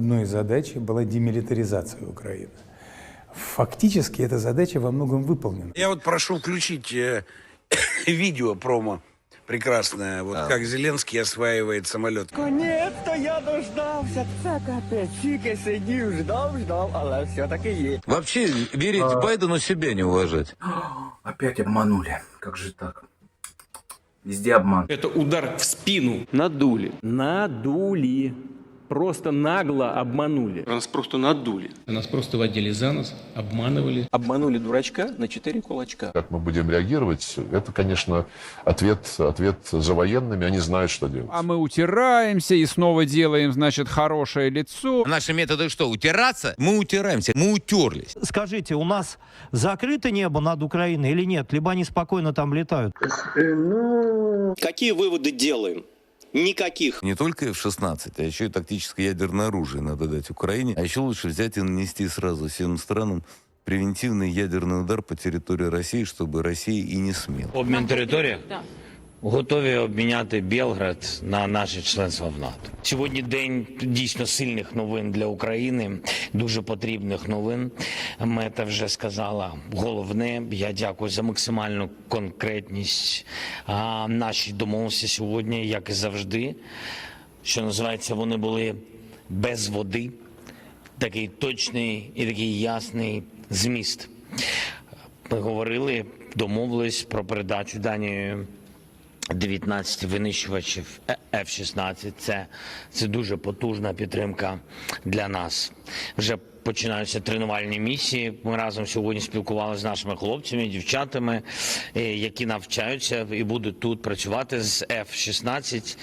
одной из задач была демилитаризация Украины. Фактически эта задача во многом выполнена. Я вот прошу включить э, видео промо прекрасное, вот как Зеленский осваивает самолет. Наконец-то я дождався. Це капець. Тільки сидів, ждав, ждав, але все-таки є. Вообще, верить Байдену себя не уважать. Опять обманули. Как же так? Везде обман. Это удар в спину. Надули. Надули. Просто нагло обманули. Нас просто надули. Нас просто водили за нос, обманывали. Обманули дурачка на четыре кулачка. Как мы будем реагировать, это, конечно, ответ, ответ за военными. Они знают, что делать. А мы утираемся и снова делаем, значит, хорошее лицо. Наши методы что, утираться? Мы утираемся, мы утерлись. Скажите, у нас закрыто небо над Украиной или нет? Либо они спокойно там летают? Какие выводы делаем? Никаких. Не только F-16, а еще и тактическое ядерное оружие надо дать Украине. А еще лучше взять и нанести сразу всем странам превентивный ядерный удар по территории России, чтобы Россия и не смела. Обмін території? Готові обміняти Білград на наше членство в НАТО. Сьогодні день дійсно сильних новин для України, дуже потрібних новин. Мета вже сказала головне. Я дякую за максимальну конкретність а, нашій домовленості сьогодні, як і завжди. Що називається, вони були без води. Такий точний і такий ясний зміст. Ми говорили, домовились про передачу Данією 19 винищувачів F-16. Це, це дуже потужна підтримка для нас. Вже починаються тренувальні місії. Ми разом сьогодні спілкувалися з нашими хлопцями, дівчатами, е, які навчаються і будуть тут працювати з F-16.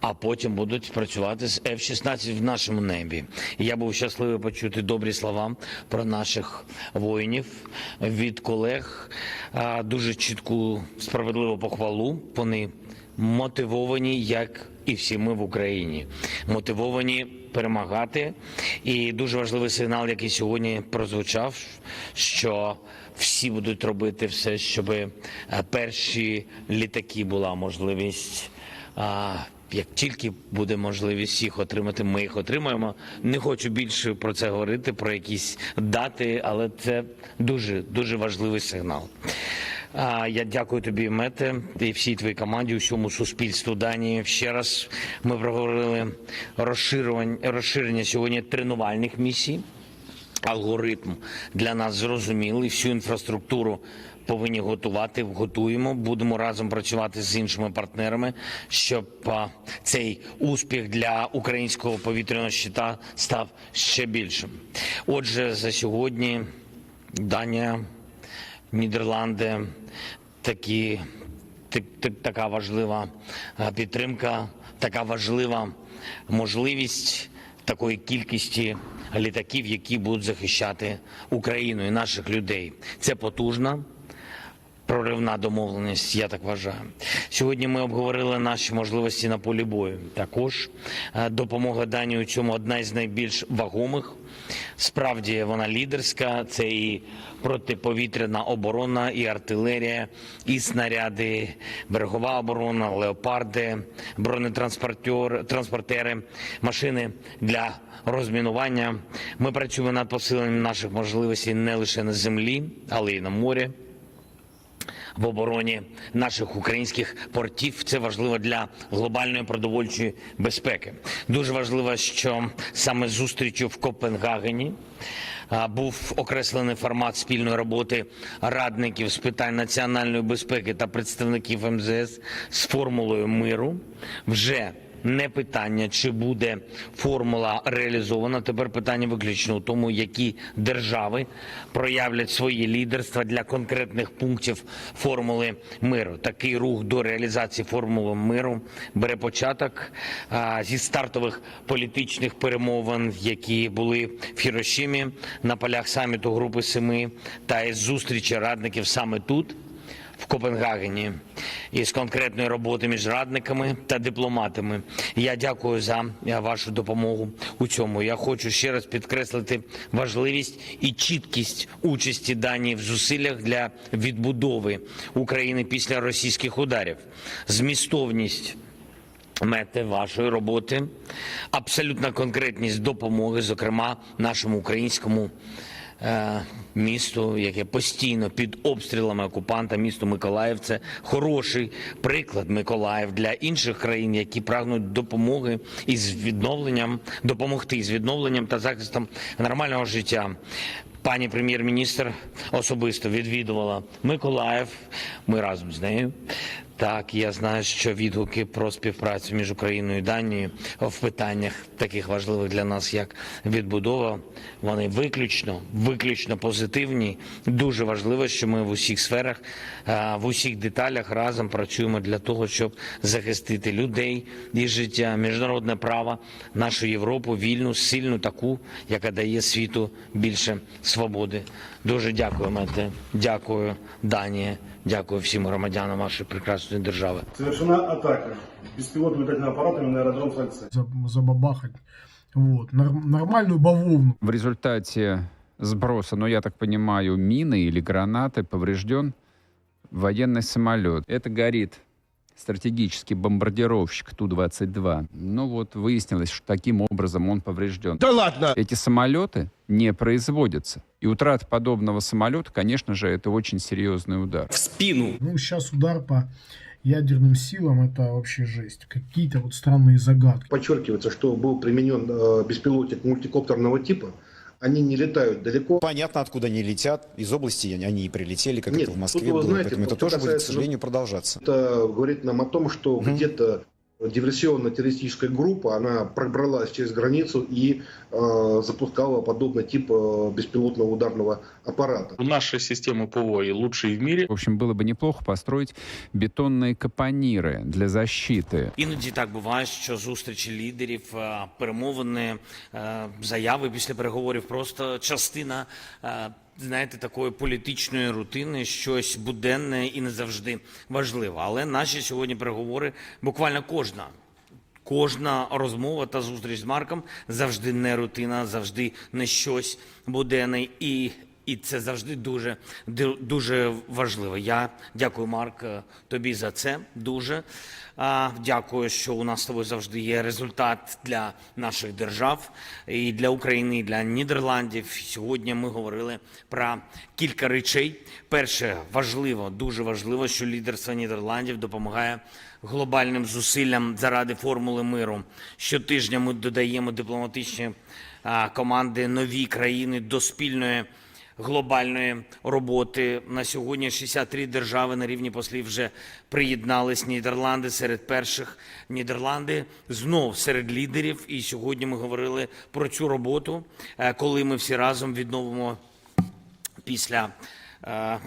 А потім будуть працювати з F-16 в нашому небі. Я був щасливий почути добрі слова про наших воїнів від колег. Дуже чітку справедливу похвалу. Вони мотивовані, як і всі ми в Україні, мотивовані перемагати. І дуже важливий сигнал, який сьогодні прозвучав, що всі будуть робити все, щоб е, перші літаки була можливість. А як тільки буде можливість їх отримати, ми їх отримаємо. Не хочу більше про це говорити, про якісь дати, але це дуже дуже важливий сигнал. А, Я дякую тобі, Мете, і всій твоїй команді, усьому суспільству Данії. Ще раз ми проговорили розширення сьогодні тренувальних місій. Алгоритм для нас зрозумілий, всю інфраструктуру повинні готувати. Готуємо, будемо разом працювати з іншими партнерами, щоб цей успіх для українського повітряного щита став ще більшим. Отже, за сьогодні Данія, Нідерланди такі так- так- така важлива підтримка, така важлива можливість такої кількості літаків, які будуть захищати Україну і наших людей. Це потужна. Проривна домовленість, я так вважаю. Сьогодні ми обговорили наші можливості на полі бою. Також е, допомога Данії у цьому одна із найбільш вагомих. Справді вона лідерська. Це і протиповітряна оборона, і артилерія, і снаряди, берегова оборона, леопарди, бронетранспортери, машини для розмінування. Ми працюємо над посиленням наших можливостей не лише на землі, але й на морі в обороні наших українських портів. Це важливо для глобальної продовольчої безпеки. Дуже важливо, що саме зустрічю в Копенгагені був окреслений формат спільної роботи радників з питань національної безпеки та представників МЗС з формулою миру. Вже не питання, чи буде формула реалізована. Тепер питання виключно у тому, які держави проявлять своє лідерство для конкретних пунктів формули миру. Такий рух до реалізації формули миру бере початок зі стартових політичних перемовин, які були в Хірошімі на полях саміту Групи Семи та із зустрічі радників саме тут в Копенгагені із конкретної роботи між радниками та дипломатами. Я дякую за е, вашу допомогу у цьому. Я хочу ще раз підкреслити важливість і чіткість участі Данії в зусиллях для відбудови України після російських ударів, змістовність мети вашої роботи, абсолютна конкретність допомоги, зокрема нашому українському е, місту, яке постійно під обстрілами окупанта, місто Миколаїв. Це хороший приклад Миколаїв для інших країн, які прагнуть допомоги із відновленням, допомогти з відновленням та захистом нормального життя. Пані прем'єр-міністр особисто відвідувала Миколаїв. Ми разом з нею. Так, я знаю, що відгуки про співпрацю між Україною і Данією в питаннях таких важливих для нас, як відбудова, вони виключно, виключно позитивні. Дуже важливо, що ми в усіх сферах, е, в усіх деталях разом працюємо для того, щоб захистити людей і життя, міжнародне право, нашу Європу, вільну, сильну, таку, яка дає світу більше свободи. Дуже дякую, Мете. Дякую, Данія. Дякую всім громадянам вашої прекрасної держави. Совершена атака беспилотными летательными аппаратами на аэродром Сальце. Забабахать. Вот. Нормальную бавовну. В результате сброса, ну я так понимаю, мины или гранаты поврежден военный самолет. Это горит стратегический бомбардировщик Ту-22. Ну вот выяснилось, что таким образом он поврежден. Да ладно! Эти самолеты не производятся. И утрата подобного самолета, конечно же, это очень серьезный удар. В спину. Ну, сейчас удар по ядерным силам это вообще жесть. Какие-то вот странные загадки. Подчеркивается, что был применен э, беспилотник мультикоптерного типа. Они не летают далеко. Понятно, откуда они летят. Из области они и прилетели, как Нет, это в Москве тут вы было. знаете, Поэтому это что тоже будет, к касается, ну, сожалению, продолжаться. Это говорит нам о том, что Мгм. где-то диверсионно-террористическая группа, она пробралась через границу и э, запускала подобный тип э, беспилотного ударного аппарата. Наши системы ПВО лучшие в мире. В общем, было бы неплохо построить бетонные капониры для защиты. Іноді так буває, що зустрічі лідерів, е, перемовини, е, заяви після переговорів просто частина. Знаєте, такої політичної рутини, щось буденне і не завжди важливе. Але наші сьогодні переговори буквально кожна Кожна розмова та зустріч з Марком завжди не рутина, завжди не щось буденне, і, і це завжди дуже, дуже важливо. Я дякую, Марк, е, тобі за це. Дуже дякую, що у нас з тобою завжди є результат для наших держав і для України, і для Нідерландів. Сьогодні ми говорили про кілька речей. Перше, важливо, дуже важливо, що лідерство Нідерландів допомагає глобальним зусиллям заради формули миру. Щотижня ми додаємо дипломатичні команди нові країни до спільної глобальної роботи. На сьогодні 63 держави на рівні послів вже приєднались. Нідерланди серед перших. Нідерланди знов серед лідерів. І сьогодні ми говорили про цю роботу, е, коли ми всі разом відновимо після е,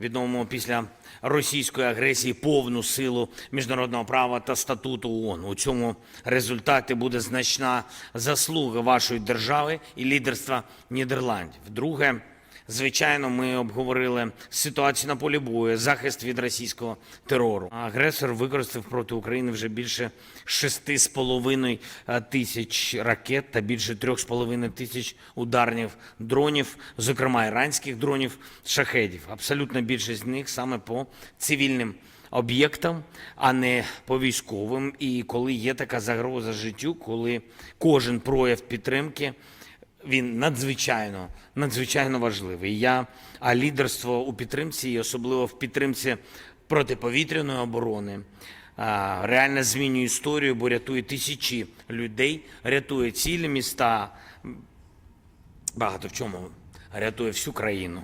відновимо після російської агресії повну силу міжнародного права та статуту ООН. У цьому результаті буде значна заслуга вашої держави і лідерства Нідерландів. Друге. Звичайно, ми обговорили ситуацію на полі бою, захист від російського терору. Агресор використав проти України вже більше 6,5 тисяч ракет та більше 3,5 тисяч ударних дронів, зокрема іранських дронів, шахедів. Абсолютна більшість з них саме по цивільним об'єктам, а не по військовим. І коли є така загроза життю, коли кожен прояв підтримки він надзвичайно надзвичайно важливий. Я а лідерство у підтримці, і особливо в підтримці протиповітряної оборони, реально змінює історію, бо рятує тисячі людей, рятує цілі міста, багато в чому рятує всю країну.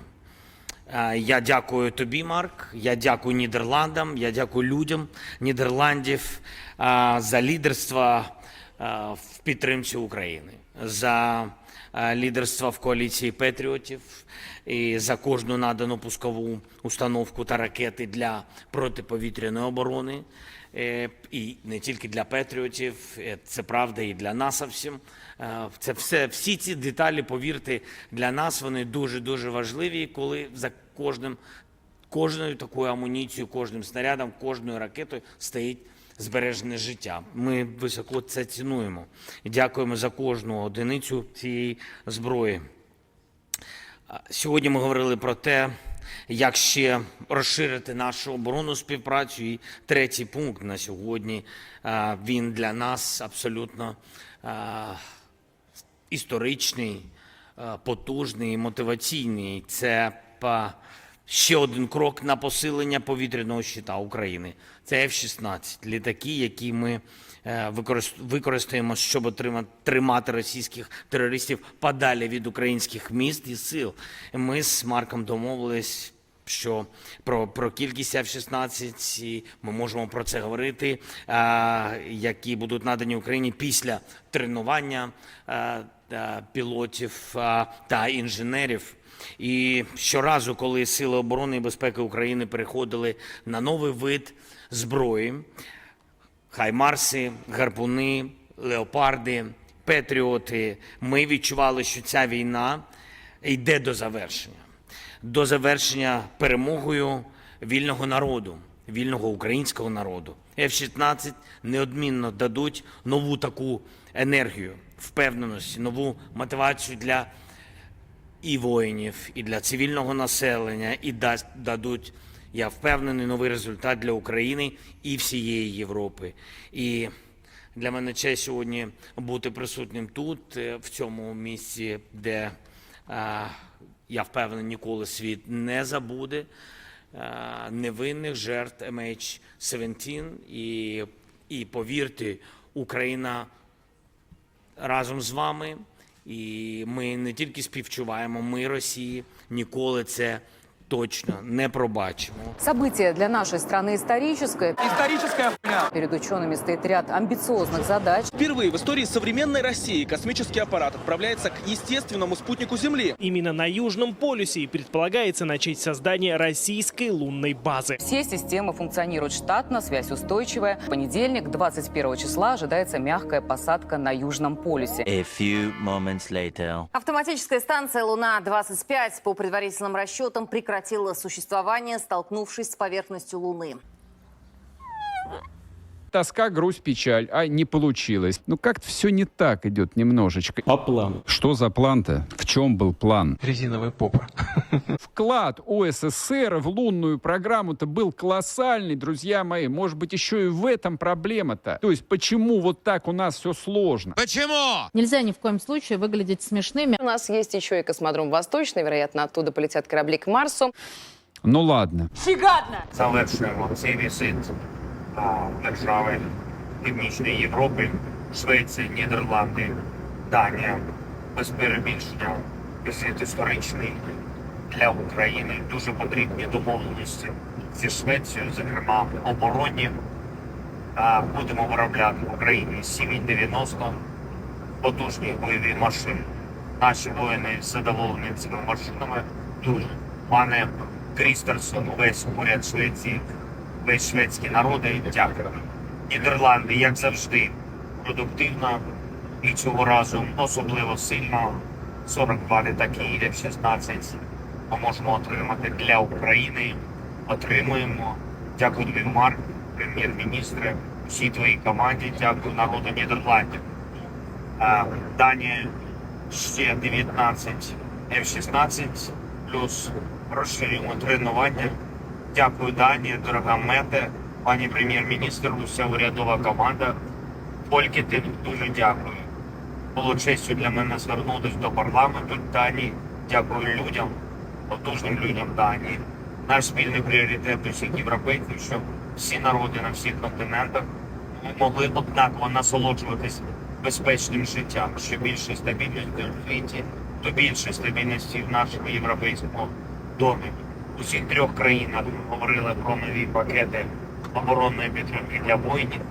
Я дякую тобі, Марк. Я дякую Нідерландам. Я дякую людям Нідерландів за лідерство в підтримці України, за е, лідерство в коаліції патріотів і за кожну надану пускову установку та ракети для протиповітряної оборони. Е, І не тільки для патріотів, е, це правда і для нас всім. Це все, всі ці деталі, повірте, для нас вони дуже дуже важливі, коли за кожним кожною такою амуніцією, кожним снарядом, кожною ракетою стоїть збережене життя. Ми високо це цінуємо дякуємо за кожну одиницю цієї зброї. Сьогодні ми говорили про те, як ще розширити нашу оборонну співпрацю. І третій пункт на сьогодні він для нас абсолютно історичний, потужний, і мотиваційний. Це ще один крок на посилення повітряного щита України. Це F-16, літаки, які ми е, використаємо, щоб тримати російських терористів подалі від українських міст і сил. Ми з Марком домовились. Що про, про кількість F-16, ми можемо про це говорити, а, які будуть надані Україні після тренування та пілотів та інженерів. І щоразу, коли Сили оборони і безпеки України переходили на новий вид зброї, хаймарси, гарпуни, леопарди, петріоти, ми відчували, що ця війна йде до завершення. До завершення перемогою вільного народу, вільного українського народу. F-16 неодмінно дадуть нову таку енергію, впевненості, нову мотивацію для і воїнів, і для цивільного населення, і дасть дадуть, я впевнений, новий результат для України і всієї Європи. І для мене честь сьогодні бути присутнім тут, е, в цьому місці, де е, я впевнений, ніколи світ не забуде е, невинних жертв MH17. І, і повірте, Україна разом з вами. І ми не тільки співчуваємо, ми Росії ніколи це точно не пробачимо. Событие для нашей страны историческое. Історична хуйня. Перед учеными стоит ряд амбициозных задач. Впервые в истории современной России космический аппарат отправляется к естественному спутнику Земли. Именно на Южном полюсе и предполагается начать создание российской лунной базы. Все системы функционируют штатно, связь устойчивая. В понедельник, 21 числа, ожидается мягкая посадка на Южном полюсе. A few moments later. Автоматическая станция «Луна-25» по предварительным расчетам прекратила существование, столкнувшись с поверхностью Луны. Тоска, грусть, печаль. А не получилось. Ну как-то все не так идет немножечко. По плану. Что за план-то? В чем был план? Резиновая попа. Вклад УССР в лунную программу-то был колоссальный, друзья мои. Может быть, еще и в этом проблема-то. То есть, почему вот так у нас все сложно? Почему? Нельзя ни в коем случае выглядеть смешными. У нас есть еще и космодром Восточный. Вероятно, оттуда полетят корабли к Марсу. Ну ладно. Візит а, держави Північної Європи, Швеція, Нідерланди, Данія. Без перебільшення візит історичний для України. Дуже потрібні домовленості зі Швецією, зокрема оборонні. Будемо виробляти в Україні Сі-90, потужні бойові машини. Наші воїни задоволені цими машинами дуже. Пане Крістерсон, весь уряд Швеції, весь шведський народ, дякую. Нідерланди, як завжди, продуктивно і цього разу особливо сильно. 42 літаки F-16 ми можемо отримати для України. Отримуємо. Дякую тобі, Марк, прем'єр-міністре, всій твоїй команді. Дякую народу Нідерландів. Е, Данія ще 19 F-16 плюс розширюємо тренування. Дякую, Дані, дорога мете, пані прем'єр-міністр, уся урядова команда. Фольки, ти дуже дякую. Було честю для мене звернутися до парламенту Данії. Дякую людям, потужним людям Данії. Наш спільний пріоритет усіх європейців, щоб всі народи на всіх континентах могли однаково насолоджуватись безпечним життям, що більше стабільності в світі, то більше стабільності в нашому європейському домі. У всіх трьох країнах говорили про нові пакети оборонної підтримки для воїнів,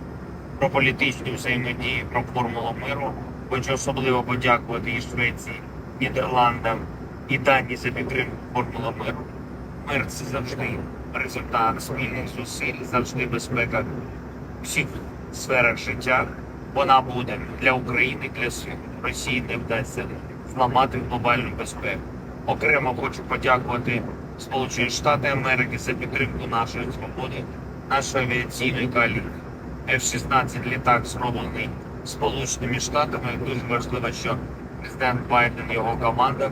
про політичну взаємодію, про формулу миру. Хочу особливо подякувати і Швеції, Нідерландам, і Данії за підтримку формули миру. Мир це завжди результат спільних зусиль, завжди безпека у всіх сферах життя. Вона буде для України, для світу. Росії не вдасться зламати глобальну безпеку. Окремо хочу подякувати Сполучені Штати Америки за підтримку нашої свободи, нашої авіаційної коаліції. F-16 літак зроблений Сполученими Штатами. Дуже важливо, що президент Байден і його команда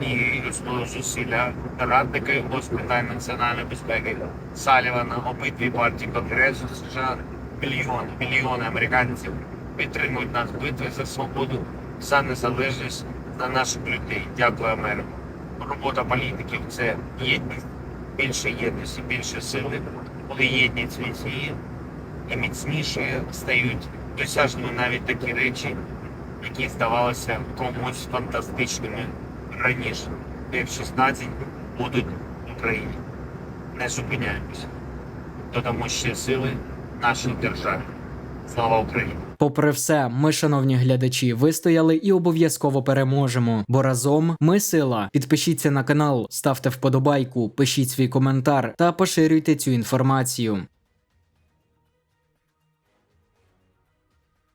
і існують зусилля радники з питань національної безпеки Салівана, обидві партії Конгресу США, мільйони, мільйони американців підтримують нас в битві за свободу, за незалежність, за наших людей. Дякую, Америку. Робота політиків це єдність. Більше єдності, більше сили. Коли єдність міцніє і міцніше стають досяжними навіть такі речі, які здавалося комусь фантастичними раніше. F-16 будуть в Україні. Не зупиняємося. Додамо ще сили нашій державі. Слава Україні! Попри все, ми, шановні глядачі, вистояли і обов'язково переможемо. Бо разом ми сила. Підпишіться на канал, ставте вподобайку, пишіть свій коментар та поширюйте цю інформацію.